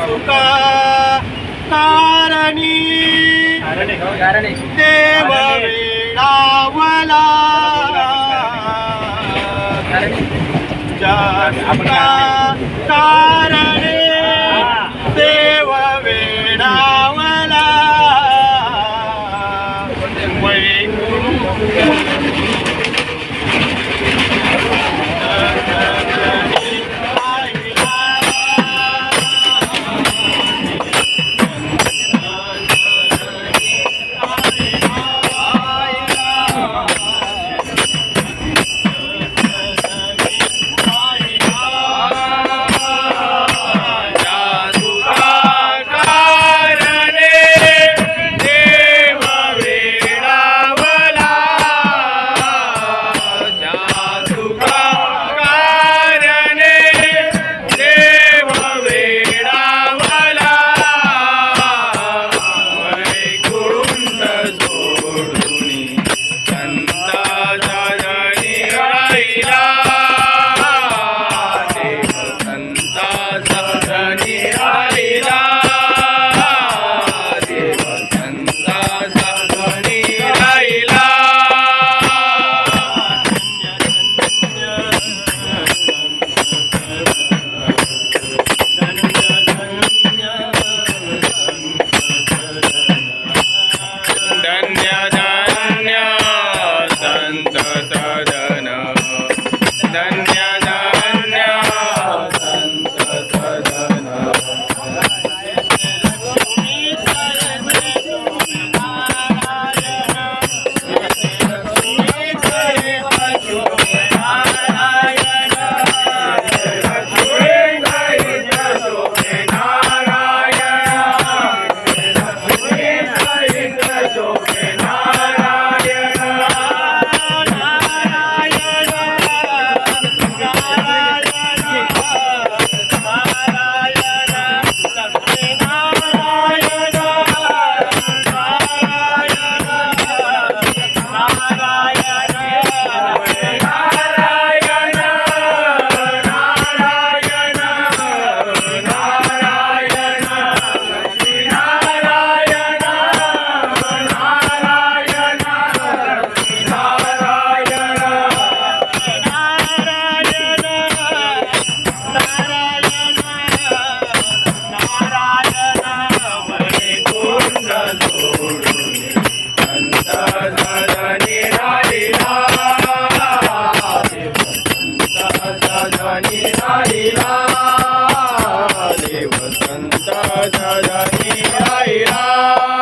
सुका कारणी देव वेडावला जासुका कारणे देव Jai Jai Jai Jai